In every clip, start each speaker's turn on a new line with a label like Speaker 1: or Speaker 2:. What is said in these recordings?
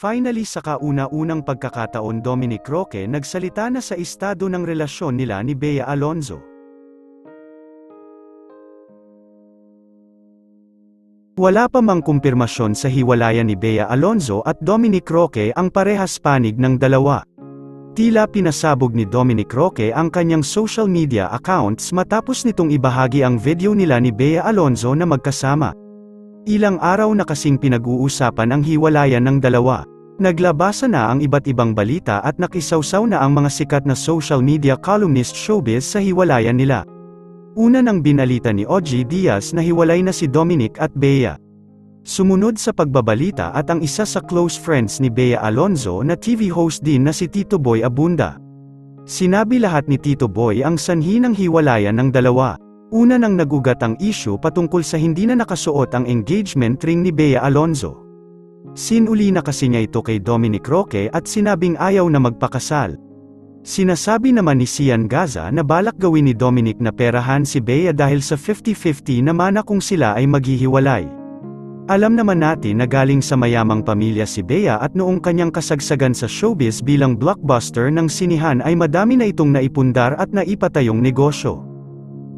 Speaker 1: Finally sa kauna-unang pagkakataon Dominic Roque nagsalita na sa estado ng relasyon nila ni Bea Alonzo. Wala pa mang kumpirmasyon sa hiwalayan ni Bea Alonzo at Dominic Roque ang parehas panig ng dalawa. Tila pinasabog ni Dominic Roque ang kanyang social media accounts matapos nitong ibahagi ang video nila ni Bea Alonzo na magkasama. Ilang araw na kasing pinag-uusapan ang hiwalayan ng dalawa. Naglabasa na ang iba't ibang balita at nakisawsaw na ang mga sikat na social media columnist showbiz sa hiwalayan nila. Una nang binalita ni Ogie Diaz na hiwalay na si Dominic at Bea. Sumunod sa pagbabalita at ang isa sa close friends ni Bea Alonzo na TV host din na si Tito Boy Abunda. Sinabi lahat ni Tito Boy ang sanhi ng hiwalayan ng dalawa. Una nang nagugat ang issue patungkol sa hindi na nakasuot ang engagement ring ni Bea Alonzo. Sinuli na kasi niya ito kay Dominic Roque at sinabing ayaw na magpakasal. Sinasabi naman ni Sian Gaza na balak gawin ni Dominic na perahan si Bea dahil sa 50-50 na mana kung sila ay maghihiwalay. Alam naman natin na galing sa mayamang pamilya si Bea at noong kanyang kasagsagan sa showbiz bilang blockbuster ng sinihan ay madami na itong naipundar at naipatayong negosyo.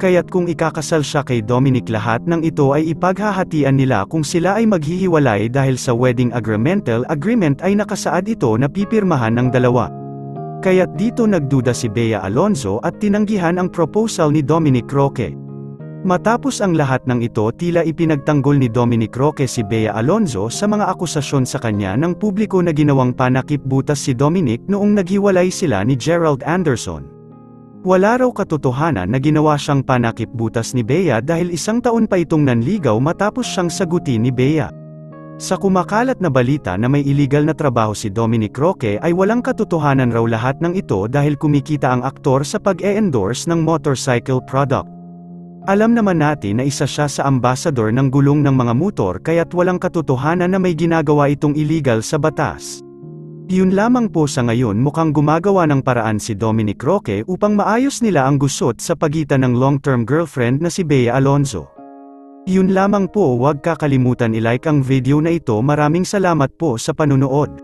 Speaker 1: Kaya't kung ikakasal siya kay Dominic lahat ng ito ay ipaghahatian nila kung sila ay maghihiwalay dahil sa wedding agreemental agreement ay nakasaad ito na pipirmahan ng dalawa. Kaya't dito nagduda si Bea Alonzo at tinanggihan ang proposal ni Dominic Roque. Matapos ang lahat ng ito tila ipinagtanggol ni Dominic Roque si Bea Alonzo sa mga akusasyon sa kanya ng publiko na ginawang panakip butas si Dominic noong naghiwalay sila ni Gerald Anderson. Wala raw katotohanan na ginawa siyang panakip butas ni Bea dahil isang taon pa itong nanligaw matapos siyang sagutin ni Bea. Sa kumakalat na balita na may illegal na trabaho si Dominic Roque ay walang katotohanan raw lahat ng ito dahil kumikita ang aktor sa pag-e-endorse ng motorcycle product. Alam naman natin na isa siya sa ambassador ng gulong ng mga motor kaya't walang katotohanan na may ginagawa itong illegal sa batas. Yun lamang po sa ngayon mukhang gumagawa ng paraan si Dominic Roque upang maayos nila ang gusot sa pagitan ng long-term girlfriend na si Bea Alonzo. Yun lamang po huwag kakalimutan i-like ang video na ito maraming salamat po sa panunood.